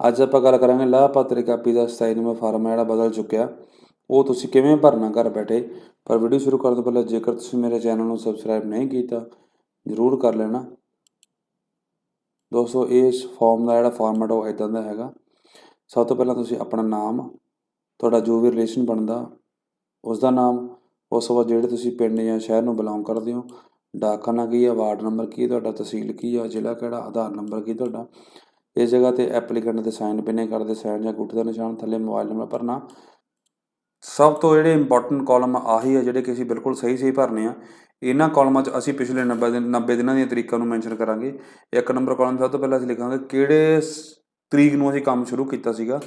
ਅੱਜ ਆਪਾਂ ਗੱਲ ਕਰਾਂਗੇ ਲਾਭਪਾਤਰੀ ਕਾਪੀ ਦਾ 27 ਨੰਬਰ ਫਾਰਮ ਹੈ, ਜਿਹੜਾ ਬਦਲ ਚੁੱਕਿਆ। ਉਹ ਤੁਸੀਂ ਕਿਵੇਂ ਭਰਨਾ ਘਰ ਬੈਠੇ? ਪਰ ਵੀਡੀਓ ਸ਼ੁਰੂ ਕਰਨ ਤੋਂ ਪਹਿਲਾਂ ਜੇਕਰ ਤੁਸੀਂ ਮੇਰੇ ਚੈਨਲ ਨੂੰ ਸਬਸਕ੍ਰਾਈਬ ਨਹੀਂ ਕੀਤਾ, ਜ਼ਰੂਰ ਕਰ ਲੈਣਾ। ਦੋਸਤੋ, ਇਸ ਫਾਰਮ ਦਾ ਜਿਹੜਾ ਫਾਰਮੈਟ ਉਹ ਇਦਾਂ ਦਾ ਹੈਗਾ। ਸਭ ਤੋਂ ਪਹਿਲਾਂ ਤੁਸੀਂ ਆਪਣਾ ਨਾਮ, ਤੁਹਾਡਾ ਜੋ ਵੀ ਰਿਲੇਸ਼ਨ ਬਣਦਾ ਉਸ ਦਾ ਨਾਮ, ਉਸ ਤੋਂ ਬਾਅਦ ਜਿਹੜੇ ਤੁਸੀਂ ਪਿੰਡ ਜਾਂ ਸ਼ਹਿਰ ਨੂੰ ਬਿਲੋਂਗ ਕਰਦੇ ਹੋ, ਡਾਕਖਾਨਾ ਕੀ ਹੈ ਵਾਰਡ ਨੰਬਰ ਕੀ ਹੈ ਤੁਹਾਡਾ ਤਹਿਸੀਲ ਕੀ ਹੈ ਜ਼ਿਲ੍ਹਾ ਕਿਹੜਾ, ਆਧਾਰ ਨੰਬਰ ਕੀ ਤੁਹਾਡਾ। ਇਸ ਜਗ੍ਹਾ ਤੇ ਐਪਲੀਕੈਂਟ ਦੇ ਸਾਈਨ ਪਿੰਨੇ ਕਰਦੇ ਸਾਈਨ ਜਾਂ ਗੁੱਟ ਦਾ ਨਿਸ਼ਾਨ ਥੱਲੇ ਮੋਬਾਈਲ ਨੰਬਰ ਭਰਨਾ। ਸਭ ਤੋਂ ਜਿਹੜੇ ਇੰਪੋਰਟੈਂਟ ਕਾਲਮ ਆਹੀ ਆ ਜਿਹੜੇ ਕਿ ਅਸੀਂ ਬਿਲਕੁਲ ਸਹੀ ਸਹੀ ਭਰਨੇ ਆ। ਇਹਨਾਂ ਕਾਲਮਾਂ 'ਚ ਅਸੀਂ ਪਿਛਲੇ 90 ਦਿਨ 90 ਦਿਨਾਂ ਦੀਆਂ ਤਰੀਕਾਂ ਨੂੰ ਮੈਂਸ਼ਨ ਕਰਾਂਗੇ। ਇੱਕ ਨੰਬਰ ਕਾਲਮ ਸਭ ਤੋਂ ਪਹਿਲਾਂ ਅਸੀਂ ਲਿਖਾਂਗੇ ਕਿਹੜੇ ਤਰੀਕ ਨੂੰ ਅਸੀਂ ਕੰਮ ਸ਼ੁਰੂ ਕੀਤਾ ਸੀਗਾ।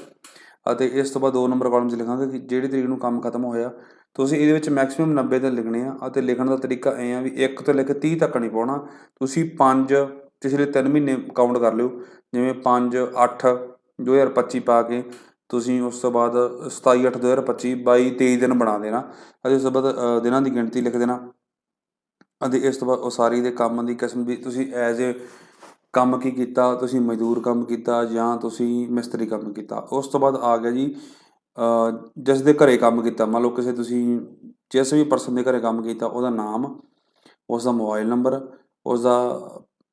ਅਤੇ ਇਸ ਤੋਂ ਬਾਅਦ ਦੋ ਨੰਬਰ ਕਾਲਮ 'ਚ ਲਿਖਾਂਗੇ ਕਿ ਜਿਹੜੀ ਤਰੀਕ ਨੂੰ ਕੰਮ ਖਤਮ ਹੋਇਆ। ਤੁਸੀਂ ਇਹਦੇ ਵਿੱਚ ਮੈਕਸਿਮਮ 90 ਦਿਨ ਲਿਖਣੇ ਆ ਅਤੇ ਲਿਖਣ ਦਾ ਤਰੀਕਾ ਐ ਆ ਵੀ 1 ਤੋਂ ਲੈ ਕੇ 30 ਤੱਕ ਨਹੀਂ ਪਾਉਣਾ। ਤੁਸੀਂ 5 ਪਿਛਲੇ 3 ਮਹੀਨੇ ਕਾਊਂਟ ਕਰ ਲਿਓ। ਜਿਵੇਂ 5 8 2025 ਪਾ ਕੇ ਤੁਸੀਂ ਉਸ ਤੋਂ ਬਾਅਦ 27 8 2025 22 23 ਦਿਨ ਬਣਾ ਦੇਣਾ। ਅਤੇ ਉਸ ਤੋਂ ਬਾਅਦ ਦਿਨਾਂ ਦੀ ਗਿਣਤੀ ਲਿਖ ਦੇਣਾ। ਅਤੇ ਇਸ ਤੋਂ ਬਾਅਦ ਉਸਾਰੀ ਦੇ ਕੰਮ ਦੀ ਕਿਸਮ ਵੀ ਤੁਸੀਂ ਐਜ਼ ਏ ਕੰਮ ਕੀ ਕੀਤਾ, ਤੁਸੀਂ ਮਜ਼ਦੂਰ ਕੰਮ ਕੀਤਾ ਜਾਂ ਤੁਸੀਂ ਮਿਸਤਰੀ ਕੰਮ ਕੀਤਾ। ਉਸ ਤੋਂ ਬਾਅਦ ਆ ਗਿਆ ਜੀ ਜਿਸ ਦੇ ਘਰੇ ਕੰਮ ਕੀਤਾ। ਮੰਨ ਲਓ ਕਿਸੇ ਤੁਸੀਂ ਜਿਸ ਵੀ ਪਰਸਨ ਦੇ ਘਰੇ ਕੰਮ ਕੀਤਾ, ਉਹਦਾ ਨਾਮ ਉਸ ਦਾ ਮੋਬਾਈਲ ਨੰਬਰ ਉਸ ਦਾ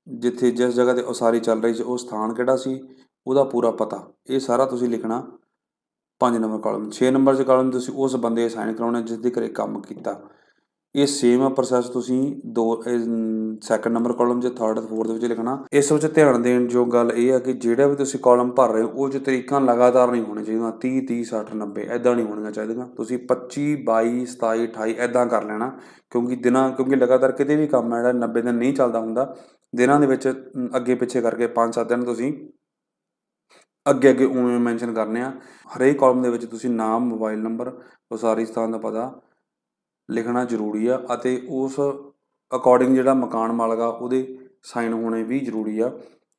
ਜਿੱਥੇ ਜਿਸ ਜਗ੍ਹਾ ਤੇ ਉਸਾਰੀ ਚੱਲ ਰਹੀ ਸੀ, ਉਹ ਸਥਾਨ ਕਿਹੜਾ ਸੀ? ਉਹਦਾ ਪੂਰਾ ਪਤਾ। ਇਹ ਸਾਰਾ ਤੁਸੀਂ ਲਿਖਣਾ 5 ਨੰਬਰ ਕਾਲਮ 6 ਨੰਬਰ 'ਚ ਕਾਲਮ ਤੁਸੀਂ ਉਸ ਬੰਦੇ ਅਸਾਈਨ ਕਰਾਉਣੇ ਜਿਸ ਦੇ ਘਰੇ ਕੰਮ ਕੀਤਾ। ਇਹ ਸੇਮ ਪ੍ਰੋਸੈਸ ਤੁਸੀਂ ਦੋ ਸੈਕੰਡ ਨੰਬਰ ਕਾਲਮ ਜਾਂ ਥਰਡ ਫੋਰਥ ਵਿੱਚ ਲਿਖਣਾ। ਇਸ ਵਿੱਚ ਧਿਆਨ ਦੇਣ ਜੋ ਗੱਲ ਇਹ ਆ ਕਿ ਜਿਹੜਾ ਵੀ ਤੁਸੀਂ ਕਾਲਮ ਭਰ ਰਹੇ ਹੋ, ਉਹ 'ਚ ਤਰੀਕਾਂ ਲਗਾਤਾਰ ਨਹੀਂ ਹੋਣੀਆਂ ਚਾਹੀਦੀਆਂ। 30 30 60 90 ਐਦਾਂ ਨਹੀਂ ਹੋਣੀਆਂ ਚਾਹੀਦੀਆਂ। ਤੁਸੀਂ 25 22 27 28 ਐਦਾਂ ਕਰ ਲੈਣਾ, ਕਿਉਂਕਿ ਦਿਨਾਂ, ਕਿਉਂਕਿ ਲਗਾਤਾਰ ਕਿਤੇ ਵੀ ਕੰਮ ਹੈ ਜਿਹੜਾ 90 ਦਿਨ ਨਹੀਂ ਚੱਲਦਾ ਹੁੰਦਾ, ਦਿਨਾਂ ਦੇ ਵਿੱਚ ਅੱਗੇ ਪਿੱਛੇ ਕਰਕੇ 5-7 ਦਿਨ ਤੁਸੀਂ ਅੱਗੇ ਅੱਗੇ ਉਵੇਂ ਮੈਂਸ਼ਨ ਕਰਨੇ ਆ। ਹਰੇਕ ਕਾਲਮ ਦੇ ਵਿੱਚ ਤੁਸੀਂ ਨਾਮ ਮੋਬਾਈਲ ਨੰਬਰ ਉਹ ਸਾਰੀ ਸਥਾਨ ਦਾ ਪਤਾ ਲਿਖਣਾ ਜ਼ਰੂਰੀ ਆ ਅਤੇ ਉਸ ਅਕੋਰਡਿੰਗ ਜਿਹੜਾ ਮਕਾਨ ਮਾਲਕ ਆ, ਉਹਦੇ ਸਾਈਨ ਹੋਣੇ ਵੀ ਜ਼ਰੂਰੀ ਆ।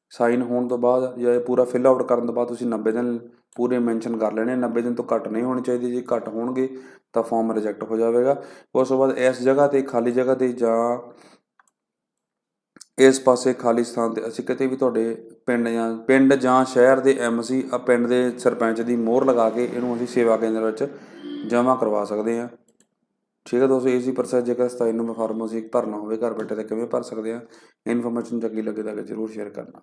ਸਾਈਨ ਹੋਣ ਤੋਂ ਬਾਅਦ ਜਾਂ ਇਹ ਪੂਰਾ ਫਿਲ ਆਊਟ ਕਰਨ ਤੋਂ ਬਾਅਦ ਤੁਸੀਂ 90 ਦਿਨ ਪੂਰੇ ਮੈਂਸ਼ਨ ਕਰ ਲੈਣੇ 90 ਦਿਨ ਤੋਂ ਘੱਟ ਨਹੀਂ ਹੋਣੇ ਚਾਹੀਦੇ। ਜੇ ਘੱਟ ਹੋਣਗੇ ਤਾਂ ਫਾਰਮ ਰਿਜੈਕਟ ਹੋ ਜਾਵੇਗਾ। ਉਸ ਤੋਂ ਬਾਅਦ ਇਸ ਜਗ੍ਹਾ ਤੇ, ਖਾਲੀ ਜਗ੍ਹਾ ਤੇ ਜਾਂ ਇਸ ਪਾਸੇ ਖਾਲੀ ਸਥਾਨ ਤੇ ਅਸੀਂ ਕਿਤੇ ਵੀ ਤੁਹਾਡੇ ਪਿੰਡ ਜਾਂ ਪਿੰਡ ਜਾਂ ਸ਼ਹਿਰ ਦੇ ਐਮਸੀ ਆ, ਪਿੰਡ ਦੇ ਸਰਪੰਚ ਦੀ ਮੋਹਰ ਲਗਾ ਕੇ ਇਹਨੂੰ ਅਸੀਂ ਸੇਵਾ ਕੇਂਦਰ ਵਿੱਚ ਜਮ੍ਹਾਂ ਕਰਵਾ ਸਕਦੇ ਹਾਂ ਠੀਕ ਹੈ ਦੋਸਤੋ ਈਜ਼ੀ ਪ੍ਰੋਸੈਸ ਜੇਕਰ 27 ਨੰਬਰ ਫਾਰਮ ਅਸੀਂ ਭਰਨਾ ਹੋਵੇ ਘਰ ਬੈਠੇ ਤਾਂ ਕਿਵੇਂ ਭਰ ਸਕਦੇ ਹਾਂ ਇਨਫੋਰਮੇਸ਼ਨ ਚੰਗੀ ਲੱਗੇ ਤਾਂ ਜ਼ਰੂਰ ਸ਼ੇਅਰ ਕਰਨਾ।